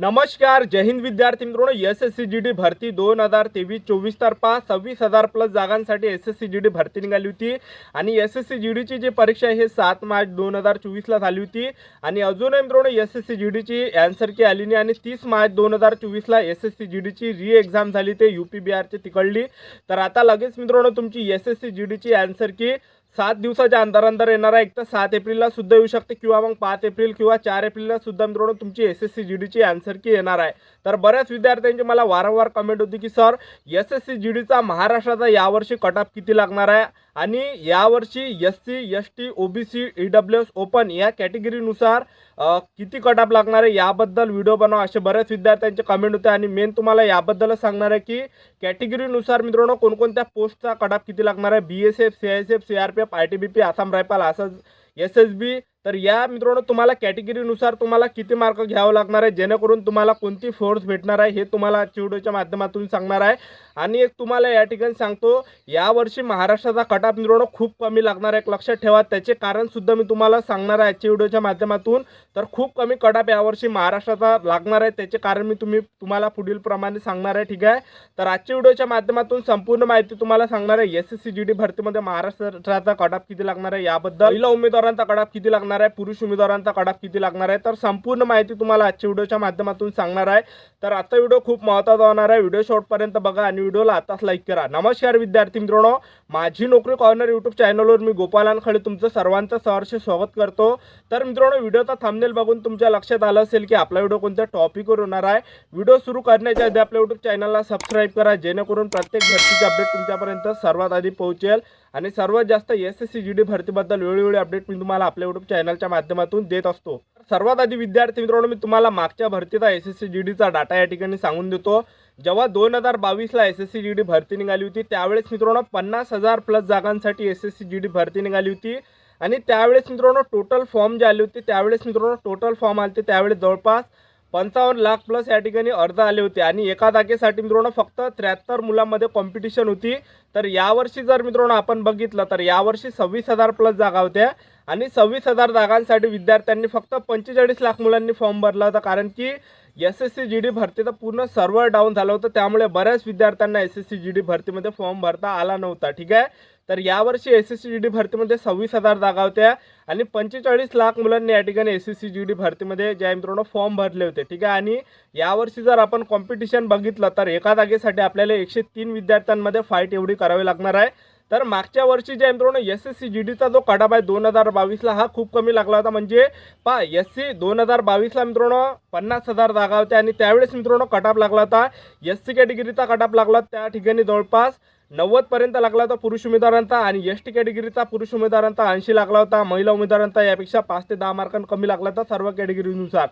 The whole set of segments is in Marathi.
नमस्कार जय हिंद विद्यार्थी मित्रांनो. S S C G D भरती दोन हजार तेवीस चोवीस तर्फा सव्वीस हजार प्लस जागांसाठी S S C G D भरती निघाली होती. आणि एस एस सी जी डीची जी परीक्षा आहे हे सात मार्च दोन हजार चोवीसला झाली होती. आणि अजूनही मित्रांनो एस एस सी जी डीची अँसर की आली नाही. आणि तीस मार्च दोन हजार चोवीसला एस एस सी जी डीची री एक्झाम झाली. ते यू पी बिहारची तिकडली. तर आता लगेच मित्रांनो तुमची एस एस सी जी डीची अँसर की सात दिवसाच्या अंतर अंदर येणार आहे एक तर सात एप्रिलला सुद्धा येऊ शकते किंवा मग पाच एप्रिल किंवा चार एप्रिलला सुद्धा मित्रांनो तुमची एस एस सी जी डीची आन्सर की येणार आहे. तर बऱ्याच विद्यार्थ्यांची मला वारंवार कमेंट होती की sir S S C G डीचा महाराष्ट्राचा यावर्षी कटअप किती लागणार आहे? आणि यावर्षी S C S T O B C E W S open या कॅटेगरीनुसार किती कटअप लागणार आहे? याबद्दल व्हिडिओ बनवा. असे बऱ्याच विद्यार्थ्यांचे कमेंट होते आणि मेन तुम्हाला याबद्दलच सांगणार आहे की कॅटेगरीनुसार मित्रांनो कोणकोणत्या पोस्टचा कटअप किती लागणार आहे? B S F C I S F C R P F I T B P Assam rifle असंच एस एस बी तर या मित्रांनो तुम्हाला कॅटेगरीनुसार तुम्हाला किती मार्क घ्यावं लागणार आहे? जेणेकरून तुम्हाला कोणती फोर्स भेटणार आहे हे तुम्हाला चिवडोच्या माध्यमातून सांगणार आहे. आणि एक तुम्हाला या ठिकाणी सांगतो यावर्षी महाराष्ट्राचा कटाप मित्रांनो खूप कमी लागणार आहे. एक लक्षात ठेवा त्याचे कारणसुद्धा मी तुम्हाला सांगणार आहे आजच्या व्हिडिओच्या माध्यमातून. तर खूप कमी कटाप यावर्षी महाराष्ट्राचा लागणार आहे. त्याचे कारण मी तुम्ही तुम्हाला पुढील प्रमाणे सांगणार आहे ठीक आहे? तर आजच्या व्हिडिओच्या माध्यमातून संपूर्ण माहिती तुम्हाला सांगणार आहे. S S C G D भरतीमध्ये महाराष्ट्राचा कटाप किती लागणार आहे? याबद्दल महिला उमेदवारांचा कटाप किती लागणार लागणार आहे. पुरुष उमेदवारांचा कडा किती लागणार आहे? तर संपूर्ण माहिती तुम्हाला आजच्या व्हिडिओच्या माध्यमातून सांगणार आहे. तर आजचा व्हिडिओ खूप महत्त्वाचा होणार आहे. व्हिडिओ शॉर्टपर्यंत बघा आणि व्हिडिओला आताच लाईक करा. नमस्कार विद्यार्थी मित्रांनो. माझी नोकरी कॉर्नर यूट्यूब चॅनलवर मी गोपालान खळे तुमचं सर्वांचं सहर्ष स्वागत करतो. तर मित्रांनो व्हिडिओचा थांबनेल बघून तुमच्या लक्षात आलं असेल की आपला व्हिडिओ कोणत्या टॉपिकवर होणार आहे. व्हिडिओ सुरू करण्याच्या आधी आपल्या यूट्यूब चॅनलला सबस्क्राईब करा. जेणेकरून प्रत्येक भरतीचे अपडेट तुमच्यापर्यंत सर्वात आधी पोहोचेल. आणि सर्वात जास्त S S C G D भरतीबद्दल वेळोवेळी अपडेट मी तुम्हाला आपल्या यूट्यूब चॅनलच्या माध्यमातून देत असतो. सर्वात आधी विद्यार्थी मित्रांनो मी तुम्हाला मागच्या भरतीचा एस एस सी जी डीचा डाटा या ठिकाणी सांगून देतो. जेव्हा दोन हजार बावीसला S S C G D भरती निघाली होती त्यावेळेस मित्रांनो पन्नास हजार प्लस जागांसाठी S S C G D भरती निघाली होती. आणि त्यावेळेस मित्रांनो टोटल फॉर्म जे आले होते त्यावेळेस मित्रांनो टोटल फॉर्म आले होते त्यावेळेस जवळपास पंचावन्न लाख प्लस या ठिकाणी अर्ज आले होते. आणि एका जागेसाठी मित्रांनो फक्त त्र्याहत्तर मुलांमध्ये कॉम्पिटिशन होती. तर यावर्षी जर मित्रांनो आपण बघितलं तर यावर्षी सव्वीस हजार प्लस जागा होत्या. आणि सव्वीस हजार जागांसाठी विद्यार्थ्यांनी फक्त पंचेचाळीस लाख मुलांनी फॉर्म भरला होता. कारण की S S C G D भरतीचं पूर्ण सर्व्हर डाऊन झालं होतं. त्यामुळे बऱ्याच विद्यार्थ्यांना S S C G D भरतीमध्ये फॉर्म भरता आला नव्हता. ठीक आहे? तर यावर्षी S S C G D भरतीमध्ये सव्वीस हजार जागा होत्या आणि पंचेचाळीस लाख मुलांनी या ठिकाणी S S C G D भरतीमध्ये ज्या मित्रांनो फॉर्म भरले होते ठीक आहे? आणि यावर्षी जर आपण कॉम्पिटिशन बघितलं तर एका जागेसाठी आपल्याला एकशे तीन विद्यार्थ्यांमध्ये फाईट एवढी करावी लागणार आहे. तर मागच्या वर्षी ज्या मित्रांनो एस एस सी जी डीचा जो कडाप आहे दोन हजार बावीसला हा खूप कमी लागला होता. म्हणजे पा एस सी दोन हजार बावीसला मित्रांनो पन्नास हजार जागा होत्या आणि त्यावेळेस मित्रांनो कटाप लागला होता. एस सी कॅटेगरीचा कटाप लागला होता त्या ठिकाणी जवळपास नव्वदपर्यंत लागला होता पुरुष उमेदवारांचा आणि एस टी कॅटेगरीचा पुरुष उमेदवारांचा ऐंशी लागला होता. महिला उमेदवारांचा यापेक्षा पाच ते दहा मार्कां कमी लागला होता सर्व कॅटेगरीनुसार.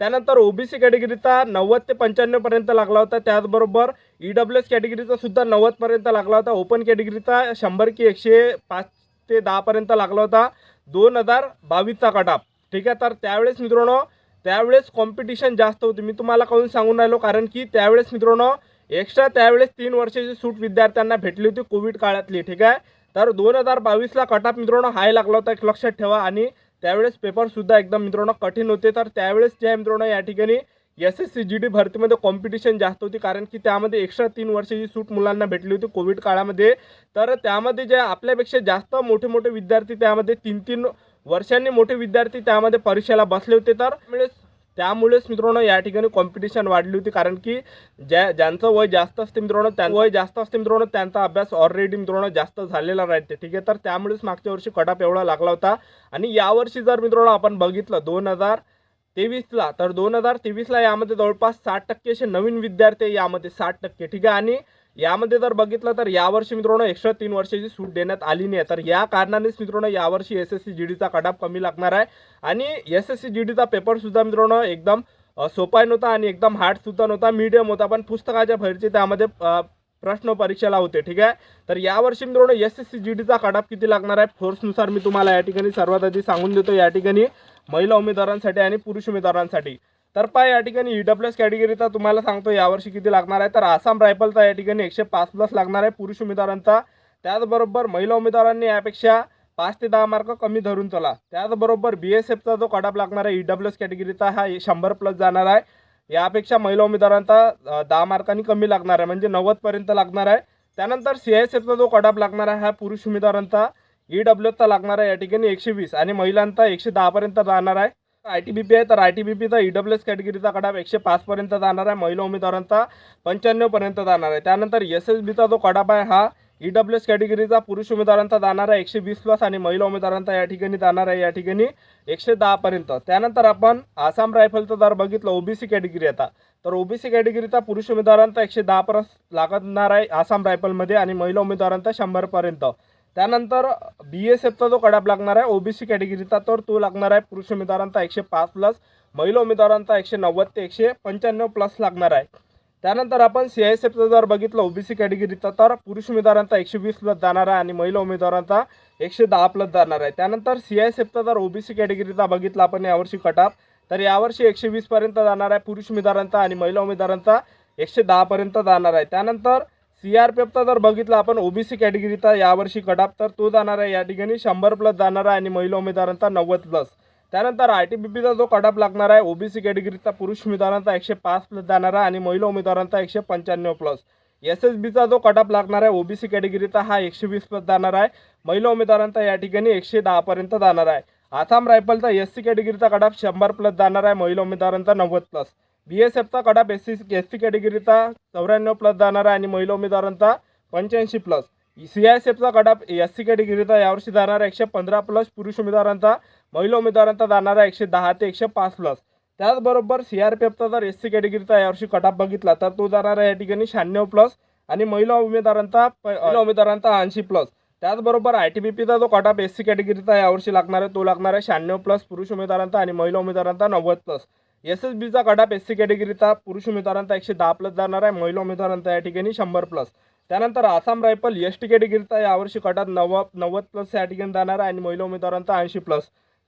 त्यानंतर ओबीसी कॅटेगरीचा नव्वद ते पंच्याण्णव पर्यंत लागला होता. त्याचबरोबर ई डब्ल्यू एस कॅटेगरीचा सुद्धा नव्वद पर्यंत लागला होता. ओपन कॅटेगरीचा शंभर की एकशे पाच ते दहापर्यंत लागला होता. दोन हजार बावीसचा कटाप ठीक आहे? तर त्यावेळेस मित्रांनो त्यावेळेस कॉम्पिटिशन जास्त होती. मी तुम्हाला कहून सांगून राहिलो? कारण की त्यावेळेस मित्रांनो एक्स्ट्रा त्यावेळेस तीन वर्षाची सूट विद्यार्थ्यांना भेटली होती कोविड काळातली ठीक आहे? तर दोन हजार बावीसला कटाप मित्रांनो हाय लागला होता एक लक्षात ठेवा. आणि त्यावेळेस पेपरसुद्धा एकदम मित्रांनो कठीण होते. तर त्यावेळेस जे मित्रांनो या ठिकाणी S S C G D भरतीमध्ये कॉम्पिटिशन जास्त होती. कारण की त्यामध्ये एक्स्ट्रा तीन वर्षाची सूट मुलांना भेटली होती कोविड काळामध्ये. तर त्यामध्ये जे आपल्यापेक्षा जास्त मोठे मोठे विद्यार्थी त्यामध्ये तीन तीन वर्षांनी मोठे विद्यार्थी त्यामध्ये परीक्षेला बसले होते. तर त्यामुळेच मित्रांनो या ठिकाणी कॉम्पिटिशन वाढली होती. कारण की ज्या ज्यांचं वय जास्त असते मित्रांनो त्या वय जास्त असते मित्रांनो त्यांचा अभ्यास ऑलरेडी मित्रांनो जास्त झालेला राहते ठीक आहे? तर त्यामुळेच मागच्या वर्षी कटाप एवढा लागला होता. आणि यावर्षी जर मित्रांनो आपण बघितलं दोन हजार तेवीसला तर दोन हजार तेवीसला यामध्ये जवळपास साठ टक्के असे नवीन विद्यार्थी यामध्ये साठ टक्के. ठीक आहे? आणि यामध्ये जर बघितलं तर यावर्षी मित्रांनो एक्स्ट्रा तीन वर्षाची सूट देण्यात आली नाही तर या कारणानेच मित्रांनो यावर्षी एस एस सी जी डीचा कटाप कमी लागणार आहे. आणि एस एस सी जी डीचा पेपरसुद्धा मित्रांनो एकदम सोपाय सोपा नव्हता आणि एकदम हार्डसुद्धा नव्हता. मीडियम होता पण पुस्तकाच्या भरची त्यामध्ये प्रश्न परीक्षेला होते ठीक आहे? तर यावर्षी मित्रांनो एस एस सी जी डीचा कटाप किती लागणार आहे? फोर्सनुसार मी तुम्हाला या ठिकाणी सर्वात आधी सांगून देतो. या ठिकाणी महिला उमेदवारांसाठी आणि पुरुष उमेदवारांसाठी. तर पहा या ठिकाणी ई डब्ल्यू एस कॅटेगरीचा तुम्हाला सांगतो यावर्षी किती लागणार आहे? तर आसाम रायफलचा या ठिकाणी एकशे पाच प्लस लागणार आहे. पुरुष उमेदवारांचा. त्याचबरोबर महिला उमेदवारांनी यापेक्षा पाच ते दहा मार्क कमी धरून चला. त्याचबरोबर बी एस एफचा जो कडाप लागणार आहे ई डब्ल्यू एस कॅटेगरीचा हा शंभर प्लस जाणार आहे. यापेक्षा महिला उमेदवारांचा दहा मार्कांनी कमी लागणार आहे. म्हणजे नव्वदपर्यंत लागणार आहे. त्यानंतर सी एस एफचा जो कडाप लागणार आहे हा पुरुष उमेदवारांचा ई डब्ल्यूचा लागणार आहे. या ठिकाणी एकशे वीस आणि महिलांचा एकशे दहापर्यंत जाणार आहे. आय टी बी पी आहे तर आय टी बी पीचा ई डब्ल्यू एस कॅटेगरीचा कडाप एकशे पाचपर्यंत जाणार आहे महिला उमेदवारांचा पंच्याण्णवपर्यंत जाणार आहे. त्यानंतर एस एस बीचा जो कडाप आहे हा ई डब्ल्यू एस कॅटेगरीचा पुरुष उमेदवारांचा जाणार आहे एकशे वीस प्लस आणि महिला उमेदवारांचा या ठिकाणी जाणार आहे या ठिकाणी एकशे दहापर्यंत त्यानंतर आपण आसाम रायफलचं जर बघितलं ओबीसी कॅटेगरी आता तर ओबीसी कॅटेगरीचा पुरुष उमेदवारांचा एकशे दहा परस लागणार आहे आसाम रायफलमध्ये आणि महिला उमेदवारांचा शंभरपर्यंत त्यानंतर बी एस एफचा जो कडाप लागणार आहे ओबीसी कॅटेगरीचा तर तो लागणार आहे पुरुष उमेदवारांचा एकशे पाच प्लस महिला उमेदवारांचा एकशे नव्वद ते एकशे पंच्याण्णव प्लस लागणार आहे. त्यानंतर आपण सी आय एस एफचा जर बघितलं ओबीसी कॅटेगरीचा तर पुरुष उमेदवारांचा एकशे वीस प्लस जाणार आहे आणि महिला उमेदवारांचा एकशे दहा प्लस जाणार आहे. त्यानंतर सी आय एस एफचा जर ओबीसी कॅटेगरीचा बघितला आपण यावर्षी कटाप तर यावर्षी एकशे वीसपर्यंत जाणार आहे पुरुष उमेदवारांचा आणि महिला उमेदवारांचा एकशे दहापर्यंत जाणार आहे. त्यानंतर सी आर पी एफचा जर बघितला आपण ओबीसी कॅटेगरीचा यावर्षी कटाप तर तो जाणार आहे. या ठिकाणी शंभर प्लस जाणार आहे आणि महिला उमेदवारांचा नव्वद प्लस त्यानंतर आय टी बी पीचा जो कटाप लागणार आहे ओबीसी कॅटेगरीचा पुरुष उमेदवारांचा एकशे पाच प्लस जाणार आहे आणि महिला उमेदवारांचा एकशे पंच्याण्णव प्लस एस एस बीचा जो कटाप लागणार आहे ओबीसी कॅटेगरीचा हा एकशे वीस प्लस जाणार आहे. महिला उमेदवारांचा या ठिकाणी एकशे दहापर्यंत जाणार आहे. आसाम रायफलचा एस सी कॅटेगरीचा कटाप शंभर प्लस जाणार आहे महिला उमेदवारांचा नव्वद plus B S एफचा cutoff S C S C कॅटेगरीचा चौऱ्याण्णव प्लस जाणार आहे आणि महिला उमेदवारांचा पंच्याऐंशी प्लस सी आय एस एफचा कटाप एस सी कॅटेगरीचा यावर्षी जाणार आहे एकशे पंधरा प्लस पुरुष उमेदवारांचा महिला उमेदवारांचा जाणार आहे एकशे दहा ते एकशे पाच प्लस त्याचबरोबर सी आर पी एफचा जर एस सी कॅटेगरीचा यावर्षी कटाप बघितला तर तो जाणार आहे या ठिकाणी शहाण्णव प्लस आणि महिला उमेदवारांचा महिला उमेदवारांचा ऐंशी प्लस त्याचबरोबर आय टी बी पीचा जो कटाप एस सी कॅटेगरीचा यावर्षी लागणार आहे तो लागणार आहे शहाण्णव प्लस पुरुष उमेदवारांचा आणि महिला उमेदवारांचा नव्वद प्लस एस एस बीचा कटाप एस सी कॅटेगरीचा पुरुष उमेदवारांचा एकशे दहा प्लस जाणार आहे. महिला उमेदवारांचा या ठिकाणी शंभर प्लस त्यानंतर आसाम रायफल एस टी कॅटेगरीचा यावर्षी कटाप नव्वद नव्वद प्लस या ठिकाणी जाणार आहे आणि महिला उमेदवारांचा ऐंशी प्लस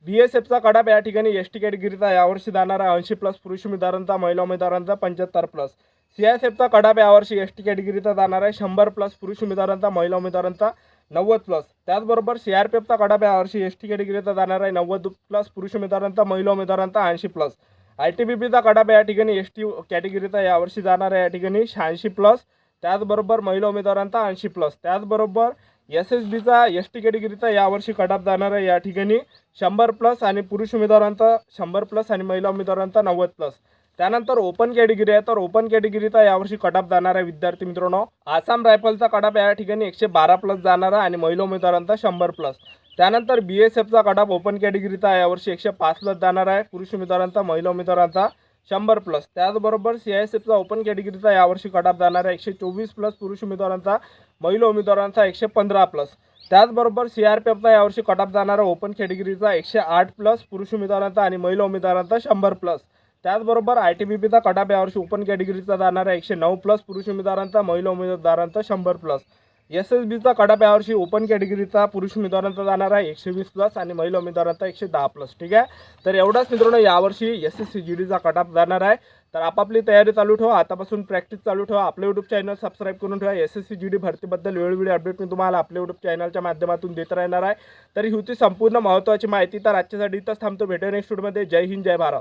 बी एस एफचा कडाप या ठिकाणी एस टी कॅटेगरीचा यावर्षी जाणार आहे. ऐंशी प्लस पुरुष उमेदवारांचा महिला उमेदवारांचा पंच्याहत्तर प्लस सी एस एफचा कडाप यावर्षी एस टी कॅटेगरीचा जाणार आहे. शंभर प्लस पुरुष उमेदवारांचा महिला उमेदवारांचा नव्वद प्लस त्याचबरोबर सी आर पी एफचा कडाप यावर्षी एस टी कॅटेगरीचा जाणार आहे. नव्वद प्लस पुरुष उमेदवारांचा महिला उमेदवारांचा ऐंशी प्लस आय टी बी पीचा कडाप या ठिकाणी एस टी कॅटेगरीचा यावर्षी जाणार आहे या ठिकाणी शहाऐंशी प्लस त्याचबरोबर महिला उमेदवारांचा ऐंशी प्लस त्याचबरोबर एस एस बीचा एस टी कॅटेगरीचा यावर्षी कटाप जाणार आहे या ठिकाणी शंभर प्लस आणि पुरुष उमेदवारांचा शंभर प्लस आणि महिला उमेदवारांचा नव्वद प्लस त्यानंतर ओपन कॅटेगरी आहे. तर ओपन कॅटेगरीचा यावर्षी कटाप जाणार आहे विद्यार्थी मित्रांनो. आसाम रायफलचा कटाप या ठिकाणी एकशे बारा प्लस जाणार आहे आणि महिला उमेदवारांचा शंभर प्लस त्यानंतर बी एस एफचा कटाप ओपन कॅटेगरीचा यावर्षी एकशे पाच प्लस जाणार आहे. पुरुष उमेदवारांचा महिला उमेदवारांचा शंभर प्लस त्याचबरोबर सी आय एस एफचा ओपन कॅटेगरीचा यावर्षी कटाप जाणार आहे. एकशे चोवीस प्लस पुरुष उमेदवारांचा महिला उमेदवारांचा एकशे पंधरा प्लस त्याचबरोबर सी आर पी एफचा यावर्षी कटाप जाणारा ओपन कॅटेगरीचा एकशे आठ प्लस पुरुष उमेदवारांचा आणि महिला उमेदवारांचा शंभर प्लस त्याचबरोबर आय टी बी पीचा कटाप यावर्षी ओपन कॅटेगरीचा जाणार आहे. एकशे नऊ प्लस पुरुष उमेदवारांचा महिला उमेदवारांचा शंभर प्लस एस एस बीचा कटाप यावर्षी ओपन कॅटेगरीचा पुरुष उमेदवारांचा जाणार आहे. एकशे वीस प्लस आणि महिला उमेदवारांचा एकशे दहा प्लस ठीक आहे? तर एवढाच मित्रांनो यावर्षी एस एस सी जी डीचा कटाप जाणार आहे. तर आपापली तयारी चालू ठेवा. आतापासून प्रॅक्टिस चालू ठेवा. आपलं यूट्यूब चॅनल सबस्क्राईब करून ठेवा. S S C G D भरतीबद्दल वेळोवेळी अपडेट मी तुम्हाला आपल्या यूट्यूब चॅनलच्या माध्यमातून देत राहणार आहे. तर ही होती संपूर्ण महत्त्वाची माहिती. तर आजच्यासाठी इथंच थांबतो. भेटूया नेक्स्ट व्हिडिओमध्ये जय हिंद जय भारत.